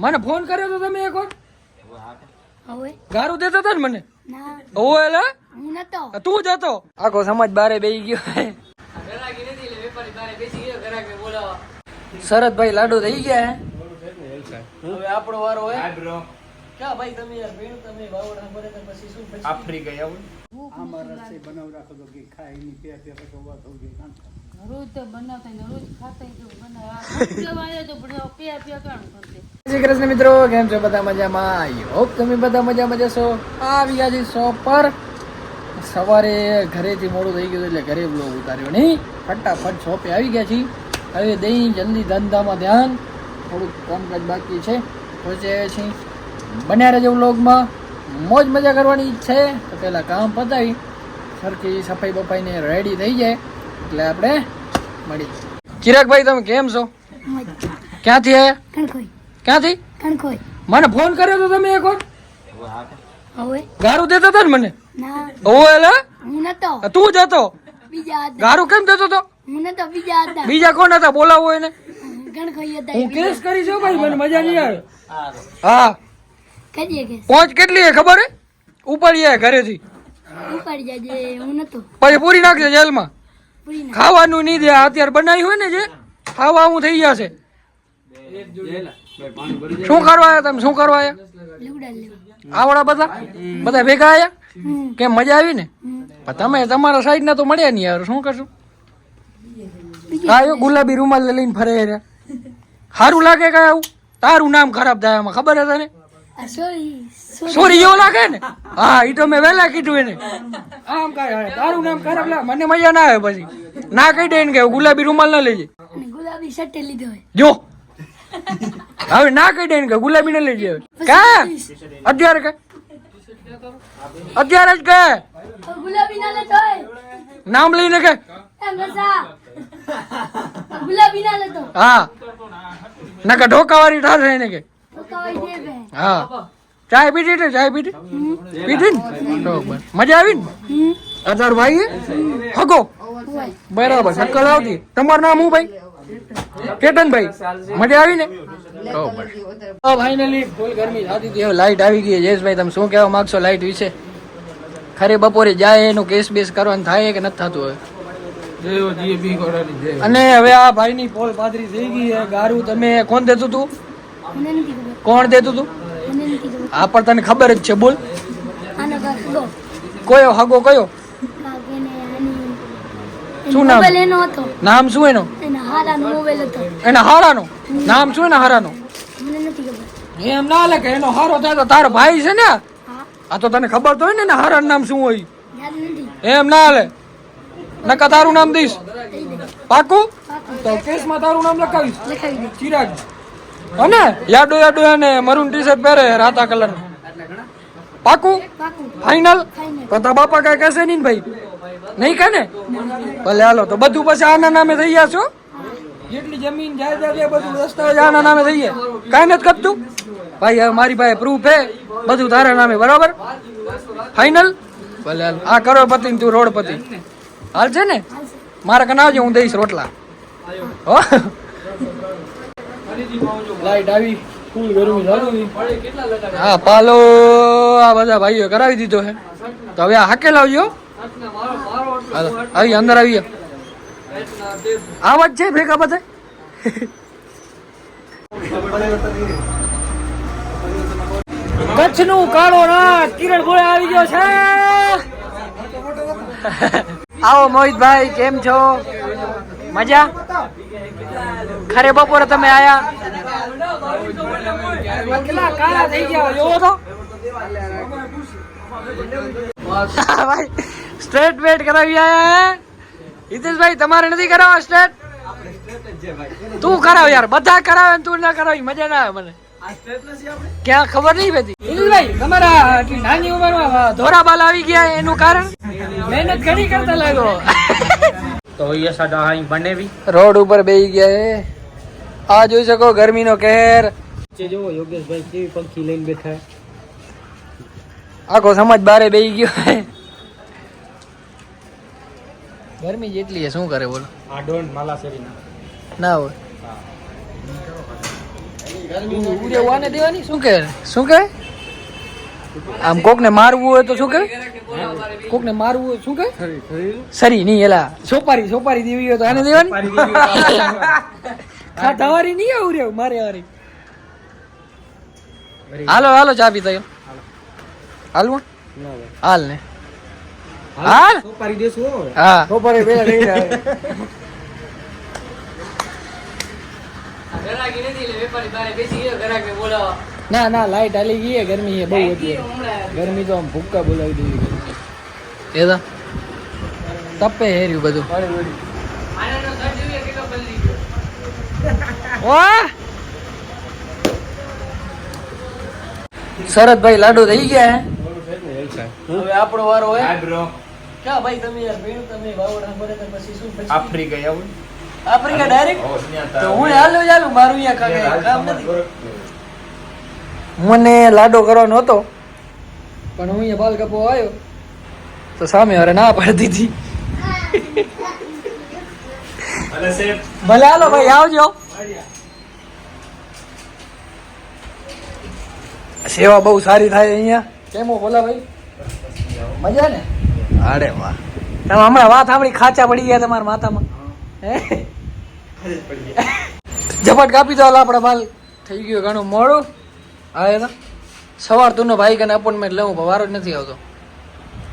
મને ફોન કર્યો તો તમે એક વાર? ગારું દેતો હતો ને મને? ના. ઓ એલા હું નતો. તું જતો આખો સમાજ બારે બેસી ગયો શરદભાઈ લાડુ થઈ ગયા હે. હવે આપણો વારો હોય. ક્યાં ભાઈ તમે યાર ભીણ તમે ભરે તો પછી શું પછી? આફ્રી ગયા હોય રોજ તો બનાવતા ને રોજ ખાતા તો બનાવે. આવ્યો તો બધા પ્યા પ્યા કાણું કરતે શ્રી કૃષ્ણ મિત્રો કેમ છો બધા મજામાં? આઈ હોપ તમે બધા મજામાં જશો. આવી ગયા છે શોપ પર સવારે ઘરેથી મોડું થઈ ગયું એટલે ઘરે બ્લોગ ઉતાર્યો નહીં. ફટાફટ શોપે આવી ગયા છીએ. હવે દહીં જલ્દી ધંધામાં ધ્યાન. થોડુંક કામકાજ બાકી છે. પહોંચી આવ્યા છીએ. બન્યા રહેજો વ્લોગમાં મોજ મજા કરવાની છે. તો પહેલાં કામ પતાવી. સરખી સફાઈ બફાઈને રેડી થઈ જાય. એટલે આપણે મળી. ચિરાગભાઈ તમે કેમ છો? ક્યાંથી આવ્યા ક્યાંથી? મને ફોન કર્યો તો તમે એક ગારું દેતો હતો ને મને? ના. ઓ એલા તું જ હતો. ગારું કેમ દેતો તો? બીજા કોણ હતા? બોલાવો એને. હું કેસ કરી છું ભાઈ મને મજા નહીં આવે. હા. પહોંચ કેટલી છે ખબર હે? ઉપાડી ઘરેથી. ઉપાડી જાજે હું નતો. પછી પૂરી નાખજે જેલમાં. પૂરી ખાવાનું નહીં દે અત્યારે બનાવી હોય ને જે ખાવા હું થઈ ગયા છે. શું કરવા આવ્યા તમે? શું કરવા આવ્યા આવડા બધા? બધા ભેગા આવ્યા કેમ મજા આવી ને? પણ તમે તમારા સાઈડ ના તો મળ્યા નહીં યાર શું કરશું? આવ્યો ગુલાબી રૂમાલ લઈને ફરે રહ્યા સારું લાગે કાંઈ આવું? તારું નામ ખરાબ થાય એમાં ખબર હે તને? સોરી એવું લાગે ને? હા એ તો મેં વહેલા કીધું એને. આમ કાંઈ તારું નામ ખરાબ લાગે મને મજા ના આવે પછી. ના કહી દે ને કે ગુલાબી રૂમાલ ના લેજે. ગુલાબી શર્ટ લીધો જો. હવે ના કહી દે ને કે ગુલાબી ના લેજે. કા? અત્યારે કે? અત્યારે જ કે? ગુલાબી ના લેતો નામ લઈને કે? ગુલાબી ના લેતો. હા. નકા ઢોકાવાળી ઠાર એને કે. હા. ચાય પીધી ને ચાય પીધી? પીધી ને? બરોબર મજા આવી ને? હમ ભાઈ હગો. બરાબર શક્કલ આવતી. તમારું નામ હું ભાઈ? કેતનભાઈ. મજા આવી ને? બરોબર ફાઇનલી ફૂલ ગરમી થતી હતી લાઈટ આવી ગઈ. જયેશભાઈ તમે શું કહેવા માંગશો લાઈટ વિશે? ખરે બપોરે જાય એનું કેસ બેસ કરવાનું થાય કે નથી થતું હવે? અને હવે આ ભાઈની પોલ પાદરી થઈ ગઈ ગારું તમે કોણ દેતું તું? કોણ દેતું તું? આ પણ તને ખબર જ છે બોલ. કયો? હગો કયો? શું નામ? એનો હતો. નામ શું એનો? એના હારાનો નામ શું એના હારાનો? એમ ના લે કે એનો હારો થાય તો તારો ભાઈ છે ને? આ તો તને ખબર તો હોય ને એના હારાનું નામ શું હોય. એમ ના લે. નકા તારું નામ દઈશ. દઈ પાકું? પાકું. તો કેસમાં તારું નામ લખાવીશ. ચિરાગ. અને યાડો યાડો અને મરૂન ટી શર્ટ પહેરે રાતા કલર પાકું? ફાઈનલ તો બાપા કઈ કહેશે નહીં ભાઈ? નહીં કહે ને? ભલે હાલો, તો બધું પછી આના નામે થઈ ગયા છો? જેટલી જમીન, જાયદાદ એ બધું રસ્તા આના નામે થઈ ગયા. કાંઈ નથી કરતું ભાઈ, હવે મારી પાસે પ્રૂફ હે. બધું તારા નામે, બરાબર? ફાઈનલ ભલે હાલ. આ કરોડપતિ તું રોડપતિ. હાલ છે ને? મારા કને આવજો, હું દઈશ રોટલા. હો? લાઈટ આવી ફૂલ ગરમી લાગી હા પાલો આ બધા ભાઈઓ કરાવી દીધો છે તો હવે આ હાકે લાવજો. હાલો આવી અંદર આવી આવાજ છે ભેગા બધા? કચ્છનું કાળો રાત કિરણ ગોળે આવી ગયો છે. આવો મોહિતભાઈ કેમ છો? મજા? ખરે બપોરે તમે આયા? કાળા થઈ ગયા જોવો તો. ભાઈ સ્ટ્રેટ વેટ કરાવી આયા હે? હિતેશભાઈ તમારે નથી કરાવવા સ્ટ્રેટ તું કરાવ યાર બધા કરાવે તું ના કરાવી મજા ના આવે મને. ક્યાં ખબર નહીં પેતી હિતેશભાઈ તમારા નાની ઉંમરમાં ધોરા બાલ આવી ગયા એનું કારણ? મહેનત ઘણી કરતા લાગો. તો એ સાડા અહીં બને રોડ ઉપર બેસી ગયા હે. આ જોઈ શકો ગરમીનો કહેર. નીચે યોગેશભાઈ કેવી પંખી લઈને બેઠા આખો સમાજ બારે બેસી ગયો ગરમી જેટલી શું કરે બોલો? આ ડોન માલા શેરીના. ના હોય. ઉરે વાને દેવાની? શું કહે? શું કહે? આમ કોકને મારવું હોય તો શું કે કોકને મારવું હોય શું કે સરી નહીં એલા. સોપારી સોપારી દેવી હોય તો આને દેવાની. હા તમારી નહીં આવું રે મારે હારી. હાલો હાલો ચા પીતા ગયો હાલો. હાલ ને. હાલ? સોપારી દેશું હા. સોપારી પેલા લઈ જાય ના ના લાઈટ હાલી ગઈ ગરમી છે બહુ હતી. ગરમી તો આમ ભૂક્કા બોલાવી દેવી એ તો. તપે હેર્યું બધું વાહ શરદભાઈ લાડુ થઈ ગયા હવે આપણો વારો હોય. ક્યાં ભાઈ તમે યાર ભીણ તમે વાવડા ભરે તો પછી શું પછી? આફ્રિકા આવું આફ્રિકા ડાયરેક્ટ તો હું હાલો ચાલુ મારું અહીંયા કાંઈ કામ નથી. મને લાડો કરવાનો હતો. પણ હું અહીંયા બાલ કપો આવ્યો. તો સામે વારે ના પાડી દીધી. ભલે હાલો ભાઈ આવજો. સેવા બહુ સારી થાય અહીંયા? કેમો બોલા ભાઈ? મજા ને? અરે વાહ. તમે હમણાં વાત સાંભળી ખાચા પડી ગયા તમારા માથામાં. હે? ઝપટ કાપી દો આપણા બાલ થઈ ગયું ઘણું મોડું. હા એ તો સવાર તું ભાઈ કને અપોઇન્ટમેન્ટ લેવું વારો જ નથી આવતો.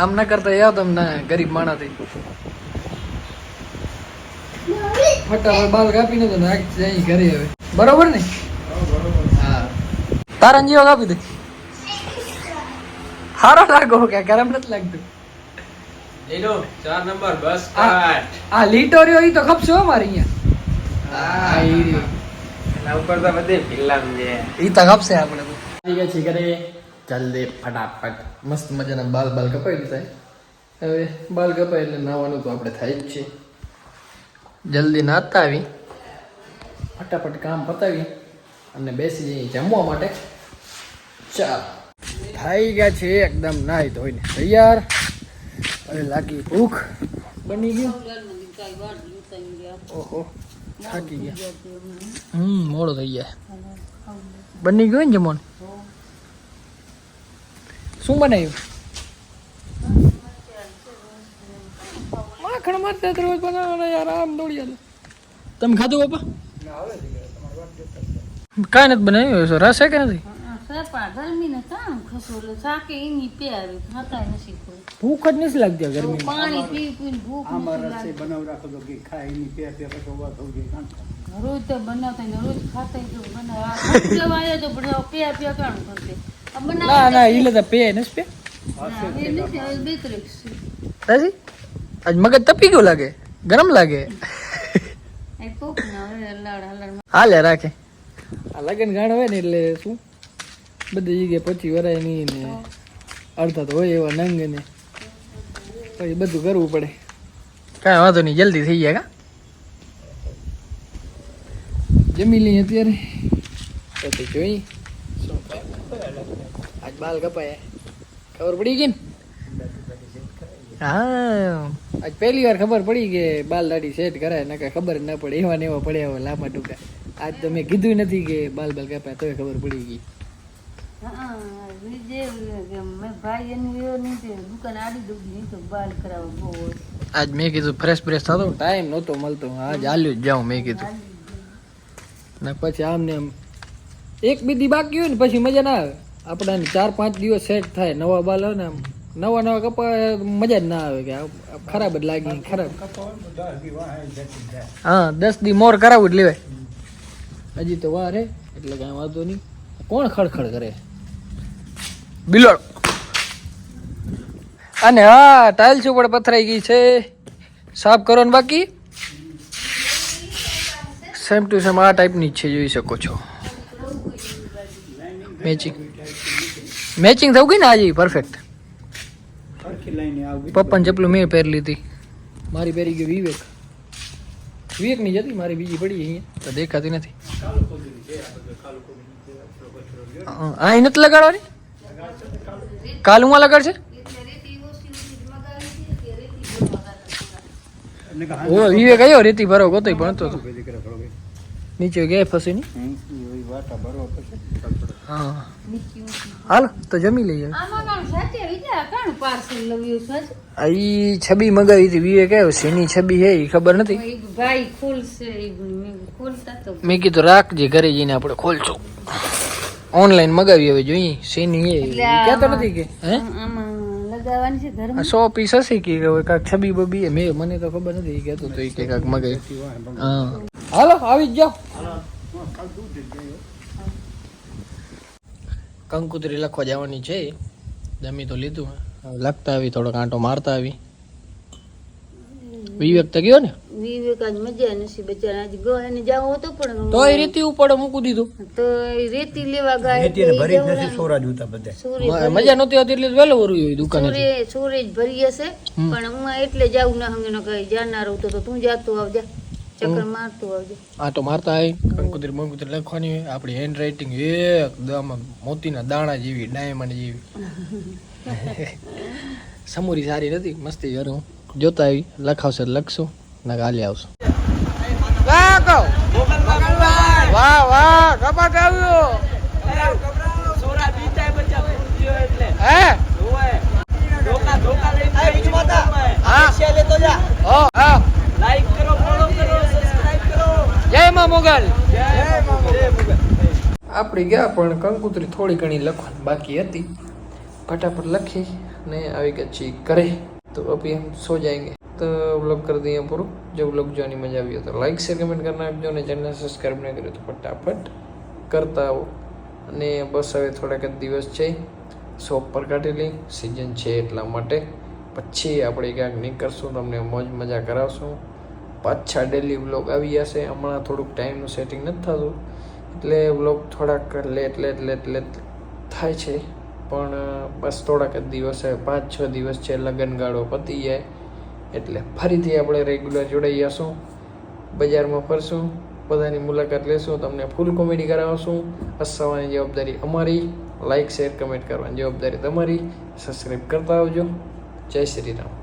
આમ ના કરતા યાર તમને ગરીબ માણાથી. ફટાફટ બાલ કાપીને તો નાખ જાય ઘરે હવે. બરોબર ને? તારા જીવો કાપી દે હારો લાગો કે ગરમ નથી લાગતું ચાર નંબર બસ કાટ આ લીટો રહ્યો ઈ તો ખપશે મારે અહીંયા હા ઈ રહ્યો. ઉપર તો બધે ફિલ્મ છે ઈ તો ખપશે આપણે તો આવી ગયા છીએ જલ્દી ફટાફટ મસ્ત મજાના બાલ બાલ કપાઈ દીધા છે. હવે બાલ કપાય એટલે નાવાનું તો આપણે થાય જ છે જલ્દી નાતા આવી ફટાફટ કામ પતાવી અને બેસી જઈએ જમવા માટે ચાલ. થઈ ગયા છે એકદમ નાહી ધોઈને તૈયાર. હવે લાગી ભૂખ. બની ગયું? ઓહો, થાકી ગયા. હમ, મોડો થઈ ગયા. બની ગયું ને જમવાનું? શું બનાવ્યું? માખણ મારતા રોજ બનાવવાના યાર, આમ દોડી તમે ખાધું બાપા? કાંઈ નથી બનાવ્યું હશે રસ છે કે નથી? સપા ગરમી ને કામ ખસો એટલે શાકે એની પે ખાતા નથી કોઈ. ભૂખ જ નથી લાગતી આ ગરમી પાણી પી પીને ભૂખ નથી લાગતી. રોજ તો બનાવતા ને રોજ ખાતા તો બનાવ. તો બધા પે પે કામ કરતે ના ના ઈ લેતા પે નથી પે. ના, નથી છે. રાજી આજ મગજ તપી ગયું લાગે ગરમ લાગે. હાલે રાખે. આ લગન ગાણ હોય ને એટલે શું? બધી જગ્યાએ પચી વરાય નહીં ને અડધા તો હોય એવા નંગ ને. પછી બધું કરવું પડે. કાંઈ વાંધો નહીં જલ્દી થઈ જાય કા? જમી લઈએ અત્યારે. પછી જોઈ. આજ બાલ કપાય. ખબર પડી ગઈ ને? હા. આજ પહેલી વાર ખબર પડી કે બાલ દાઢી સેટ કરાય નકર ખબર ના પડે એવા ને એવા પડ્યા લાંબા ટૂંકા. આજ તો મેં કીધું નથી કે બાલ બાલ કાપ્યા તોય ખબર પડી ગઈ. હા જે કે મેં ભાઈ એનું એવો નહીં તે દુકાન આડી દઉં નહીં તો બાલ કરાવો બહુ આજ મેં કીધું ફ્રેશ ફ્રેશ થતો ટાઈમ નહોતો મળતો. આજ હાલ્યું જ જાઉં મેં કીધું. ને પછી આમ ને આમ એક બે દી બાકી હોય ને પછી મજા ના આવે. આપણાને ચાર પાંચ દિવસ સેટ થાય નવા બાલ હોય ને આમ નવા નવા કપા મજા જ ના આવે કે ખરાબ જ લાગી ખરાબ. હા દસ દી મોર કરાવું જ લેવાય. હજી તો વાર હે એટલે કાંઈ વાંધો નહીં. કોણ ખડખડ કરે? બિલોડ. અને હા ટાઇલ્સ ઉપર પથરાઈ ગઈ છે. સાફ કરવાનું બાકી? સેમ ટુ સેમ આ ટાઈપની જ છે જોઈ શકો છો. મેચિંગ મેચિંગ થવું ગઈ ને આજે? પરફેક્ટ પપ્પાને ચપલું મેં પહેરી લીધી. મારી પહેરી ગઈ વિવેક. વિવેકની જતી મારી બીજી પડી અહીંયા. તો દેખાતી નથી. હા, અહીં નથી લગાડવાની કાલ હું લગાડશે? ઓ રેતી ભરો ગોતોય ભણતો હતો નીચે ગયા ફસી ની હા હાલ તો જમી લઈએ. ઈ છબી મગાવી હતી. વિવેક આવ્યો શેની છબી હે ઈ ખબર નથી. એ મેં કીધું ખોલતા તો રાખજે ઘરે જઈને આપણે ખોલશું. ઓનલાઈન મગાવી હવે જોઈએ શેની હે કહેતો નથી કે હે? આમાં લગાવવાની છે ઘરમાં આ સો પીસ હશે કે હવે કાંક છબી બબી. મેં મને તો ખબર નથી ઈ કહેતો તો એ કે કાંક મગાવી. હા. હાલો આવી જ જાઓ. કંકુતરી લખવા જવાની છે જમી તો લીધું. લખતા આવી થોડો કાંટો મારતા આવી. વિવેક તો ગયો ને? વિવેક આજ મજા નથી બચારા. આજ ગોહાને જાવું હતું પણ તો એ રેતી ઉપર મૂકી દીધું. તો રેતી લેવા ગયા રેતી ભરી નથી સોરા જૂતા મ- મજા નહોતી હતી એટલે વેલો વરું હોય દુકાને સોરે જ ભરી હશે. પણ હું એટલે જાવ ના હંગે કઈ જાનાર તો તો તું જાતો આવજે. ચક્કર મારતું આવજે. આટો મારતા આવી કંકુતરી બંકુતરી લખવાની હોય. આપણી હેન્ડ રાઇટિંગ એકદમ મોતીના દાણા જેવી ડાયમંડ જેવી. સમુરી સારી નથી. મસ્તી કરું જોતા આવી. લખાવશે લખશું. ના કાલે આવશું. વાહ વાહ કપાટ આવ્યો હે હા હા જય માં મુગલ. આપણે ગયા પણ કંકુતરી થોડી ઘણી લખવાની બાકી હતી. ફટાફટ લખી ને આવી ગયા કરે તો અભી હમ સો જાએંગે તો વ્લોગ કરી દઈએ પૂરું. જો વ્લોગ જોવાની મજા આવી તો લાઈક શેર કમેન્ટ કરી નાખજો અને ચેનલ સબસ્ક્રાઈબ ના કર્યો તો ફટાફટ કરતા આવો. અને બસ હવે થોડાક જ દિવસ છે. શોપ પર કાઢેલી સિઝન છે એટલા માટે. પછી આપણે ક્યાંક નીકળશું, તમને મોજ મજા કરાવશું. પાછા ડેલી વ્લોગ આવી જશે. હમણાં થોડુંક ટાઈમનું સેટિંગ નથી થતું. એટલે વ્લોગ થોડાક લેટ લેટ લેટ લેટ થાય છે. પણ બસ થોડાક જ દિવસ, પાંચ, છ દિવસ છે લગ્નગાળો પતી જાય. એટલે ફરીથી આપણે રેગ્યુલર જોડાઈ જશું બજારમાં ફરશું. બધાની મુલાકાત લેશું. તમને ફૂલ કોમેડી કરાવશું. હસાવવાની જવાબદારી અમારી. લાઇક શેર કમેન્ટ કરવાની જવાબદારી તમારી. સબસ્ક્રાઈબ કરતા આવજો. જય શ્રી રામ.